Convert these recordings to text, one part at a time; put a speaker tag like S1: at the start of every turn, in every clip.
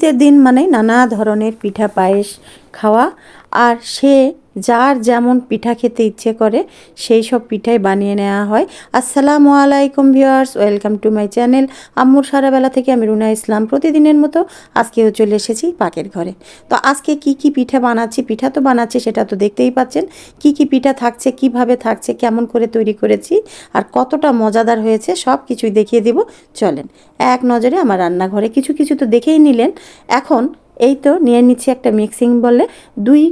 S1: শীতের দিন মানে নানা ধরনের পিঠা পায়েস খাওয়া। আর সে যার যেমন পিঠা খেতে ইচ্ছে করে, সেই সব পিঠাই বানিয়ে নেওয়া হয়। আসসালামু আলাইকুম viewers, welcome to my channel. আম্মুর সারাবেলা থেকে আমি রুনা ইসলাম। প্রতিদিনের মতো আজকেও চলে এসেছি পাকের ঘরে। তো আজকে কি কি পিঠা বানাচ্ছি, পিঠা তো বানাচ্ছি, সেটা তো দেখতেই পাচ্ছেন। কি কি পিঠা থাকছে, কীভাবে থাকছে, কেমন করে তৈরি করেছি, আর কতটা মজাদার হয়েছে, সব কিছুই দেখিয়ে দিব। চলেন, এক নজরে আমার রান্নাঘরে কিছু কিছু তো দেখেই নিলেন। এখন এই তো নিয়ে নিচ্ছি একটা মিক্সিং বলে দুই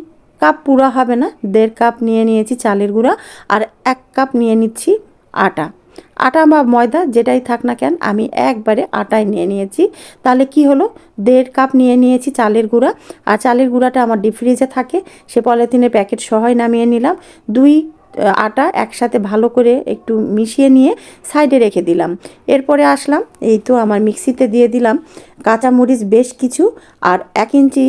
S1: কাপ পুরো হবে না, দেড় কাপ নিয়ে নিয়েছি চালের গুঁড়া আর এক কাপ নিয়ে নিচ্ছি আটা। আটা বা ময়দা যেটাই থাক না কেন, আমি একবারে আটাই নিয়ে নিয়েছি। তাহলে কি হলো? দেড় কাপ নিয়ে নিয়েছি চালের গুঁড়া। আর চালের গুঁড়াটা আমার ডিপ ফ্রিজে থাকে, সে পলিথিনের প্যাকেট সহায় নামিয়ে নিলাম। দুই আটা একসাথে ভালো করে একটু মিশিয়ে নিয়ে সাইডে রেখে দিলাম। এরপরে আসলাম, এই তো আমার মিক্সিতে দিয়ে দিলাম কাঁচামরিচ বেশ কিছু আর এক ইঞ্চি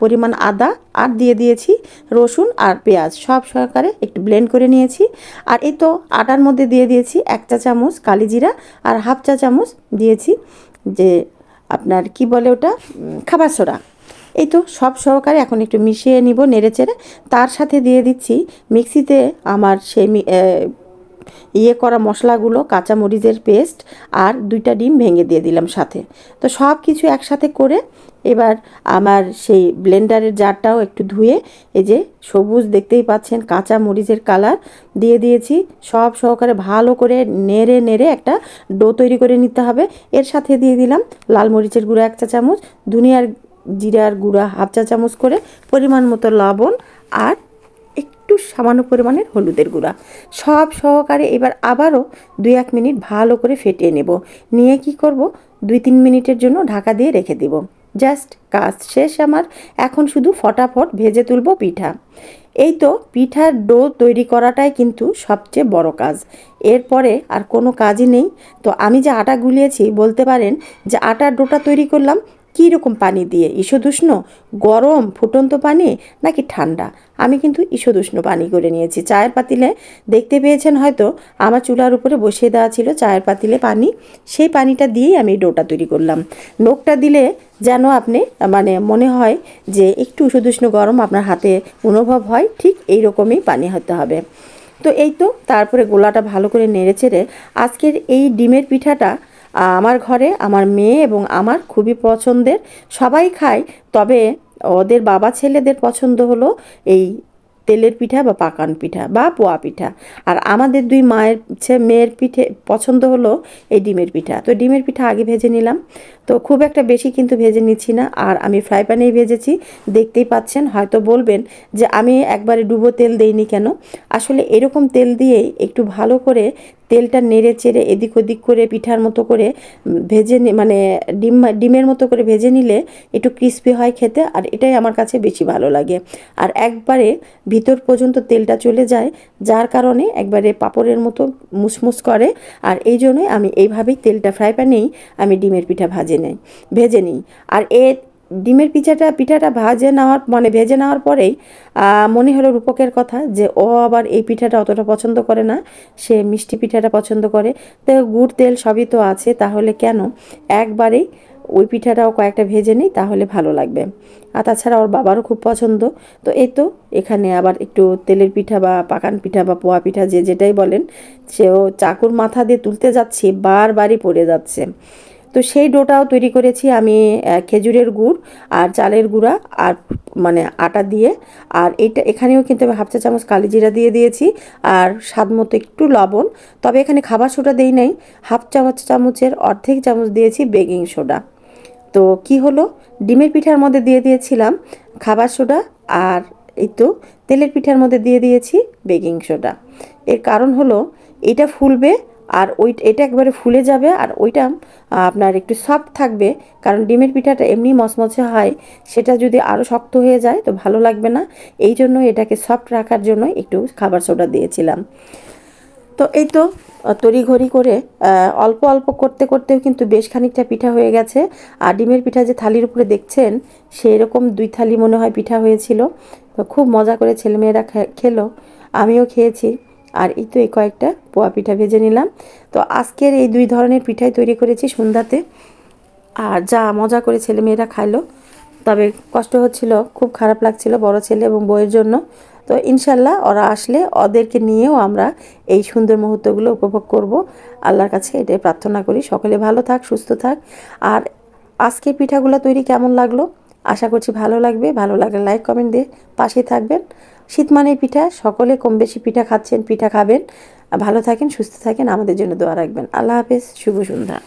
S1: পরিমাণ আদা আর দিয়ে দিয়েছি রসুন আর পেঁয়াজ। সব সহকারে একটু ব্লেন্ড করে নিয়েছি আর এই তো আটার মধ্যে দিয়ে দিয়েছি এক চা চামচ কালিজিরা আর হাফ চা চামচ দিয়েছি যে আপনার কি বলে ওটা? খাবার সোডা। এই তো সব সহকারে এখন একটু মিশিয়ে নিব নেড়ে চেড়ে। তার সাথে দিয়ে দিচ্ছি মিক্সিতে আমার সেই ইয়ে করা মশলাগুলো, কাঁচামরিচের পেস্ট আর দুইটা ডিম ভেঙে দিয়ে দিলাম সাথে। তো সব কিছু একসাথে করে এবার আমার সেই ব্লেন্ডারের জারটাও একটু ধুয়ে, এই যে সবুজ দেখতেই পাচ্ছেন কাঁচা মরিচের কালার, দিয়ে দিয়েছি। সব সহকারে ভালো করে নেড়ে নেড়ে একটা ডো তৈরি করে নিতে হবে। এর সাথে দিয়ে দিলাম লাল মরিচের গুঁড়ো এক চা চামচ ধুনিয়ার জিরার গুঁড়া হাফ চা চামচ করে পরিমাণ মতো লবণ আর একটু সামান্য পরিমাণের হলুদের গুঁড়া। সব সহকারে এবার আবারও দুই এক মিনিট ভালো করে ফেটিয়ে নেব। নিয়ে কি করব? দুই তিন মিনিটের জন্য ঢাকা দিয়ে রেখে দেব। জাস্ট কাজ শেষ আমার। এখন শুধু ফটাফট ভেজে তুলব পিঠা। এই তো পিঠার ডো তৈরি করাটাই কিন্তু সবচেয়ে বড় কাজ। এরপরে আর কোনো কাজই নেই। তো আমি যে আটা গুলিয়েছি, বলতে পারেন যে আটার ডোটা তৈরি করলাম কী রকম পানি দিয়ে? ঈষদুষ্ণ গরম, ফুটন্ত পানি নাকি ঠান্ডা? আমি কিন্তু ঈষদুষ্ণ পানি করে নিয়েছি। চায়ের পাতিলে দেখতে পেয়েছেন হয়তো আমার চুলার উপরে বসিয়ে দেওয়া ছিল চায়ের পাতিলে পানি। সেই পানিটা দিয়েই আমি ডোটা তৈরি করলাম। নোকটা দিলে যেন আপনি মানে মনে হয় যে একটু ঈষদুষ্ণ গরম আপনার হাতে অনুভব হয়, ঠিক এই রকমই পানি হতে হবে। তো এই তো, তারপরে গোলাটা ভালো করে নেড়ে চেড়ে আজকের এই ডিমের পিঠাটা আমার ঘরে আমার মেয়ে এবং আমার খুবই পছন্দের। সবাই খায়, তবে ওদের বাবা ছেলেদের পছন্দ হলো এই তেলের পিঠা বা পাকান পিঠা বা পোয়া পিঠা। আর আমাদের দুই মায়ের মেয়ের পিঠে পছন্দ হলো এই ডিমের পিঠা। তো ডিমের পিঠা আগে ভেজে নিলাম। তো খুব একটা বেশি কিন্তু ভেজে নিচ্ছি না। আর আমি ফ্রাই প্যানেই ভেজেছি। দেখতেই পাচ্ছেন, হয়তো বলবেন যে আমি একবারে ডুবো তেল দেইনি কেন? আসলে এরকম তেল দিয়েই একটু ভালো করে তেলটা নেড়ে চেড়ে এদিক ওদিক করে পিঠার মতো করে ভেজে মানে ডিম, ডিমের মতো করে ভেজে নিলে একটু ক্রিস্পি হয় খেতে আর এটাই আমার কাছে বেশি ভালো লাগে। আর একবারে ভিতর পর্যন্ত তেলটা চলে যায়, যার কারণে একবারে পাপড়ের মতো মুসমুস করে আর এই জন্যই আমি এইভাবেই তেলটা ফ্রাই প্যানেই আমি ডিমের পিঠা ভাজে নেই, ভেজে নিই। আর এ ডিমের পিঠাটা পিঠাটা ভাজে নেওয়ার মানে ভেজে নেওয়ার পরেই মনে হলো রূপকের কথা যে, ও আবার এই পিঠাটা অতটা পছন্দ করে না। সে মিষ্টি পিঠাটা পছন্দ করে। তো, গুড়, তেল সবই তো আছে, তাহলে কেন? একবারেই ওই পিঠাটাও কয়েকটা ভেজে নিই, তাহলে ভালো লাগবে। আর তাছাড়া ওর বাবারও খুব পছন্দ। তো এই তো, এখানে আবার একটু তেলের পিঠা বা পাকান পিঠা বা পোয়া পিঠা যে যেটাই বলেন, সেও চাকুর মাথা দিয়ে তুলতে যাচ্ছে, বারবারই পড়ে যাচ্ছে। তো সেই ডোটাও তৈরি করেছি আমি খেজুরের গুড় আর চালের গুঁড়া আর মানে আটা দিয়ে। আর এটা এখানেও কিন্তু আমি হাফ চা চামচ কালি জিরা দিয়ে দিয়েছি আর স্বাদ মতো একটু লবণ। তবে এখানে খাবার সোডা দেই নাই, হাফ চামচ চামচের অর্ধেক চামচ দিয়েছি বেকিং সোডা। তো কি হলো? ডিমের পিঠার মধ্যে দিয়ে দিয়েছিলাম খাবার সোডা আর এই তো তেলের পিঠার মধ্যে দিয়ে দিয়েছি বেকিং সোডা। এর কারণ হলো, এটা ফুলবে আর ওই এটা একবারে ফুলে যাবে আর ওইটা আপনার একটু সফট থাকবে, কারণ ডিমের পিঠাটা এমনি মচমচে হয়, সেটা যদি আরও শক্ত হয়ে যায় তো ভালো লাগবে না। এই জন্য এটাকে সফট রাখার জন্য একটু খাবার সোডা দিয়েছিলাম। তো এই তো তড়িঘড়ি করে অল্প অল্প করতে করতেও কিন্তু বেশ খানিকটা পিঠা হয়ে গেছে। আর ডিমের পিঠা যে থালির উপরে দেখছেন সেই রকম দুই থালি মনে হয় পিঠা হয়েছিল। তো খুব মজা করে ছেলেমেয়েরা খেলো, আমিও খেয়েছি। আর এই তো এই কয়েকটা পোয়া পিঠা ভেজে নিলাম। তো আজকের এই দুই ধরনের পিঠাই তৈরি করেছি সন্ধ্যাতে। আর যা মজা করে ছেলেমেয়েরা খাইলো, তবে কষ্ট হচ্ছিল, খুব খারাপ লাগছিল বড় ছেলে এবং বউয়ের জন্য। তো ইনশাল্লাহ ওরা আসলে ওদেরকে নিয়েও আমরা এই সুন্দর মুহূর্তগুলো উপভোগ করব। আল্লাহর কাছে এটাই প্রার্থনা করি, সকলে ভালো থাক, সুস্থ থাক। আর আজকে পিঠাগুলো তৈরি কেমন লাগল? আশা করছি ভালো লাগবে। ভালো লাগলে লাইক কমেন্ট দিয়ে পাশে থাকবেন। শীত মানে পিঠা, সকলে কম বেশি পিঠা খাচ্ছেন, পিঠা খাবেন। ভালো থাকেন, সুস্থ থাকেন, আমাদের জন্য দোয়া রাখবেন। আল্লাহ হাফেজ, শুভ সন্ধ্যা।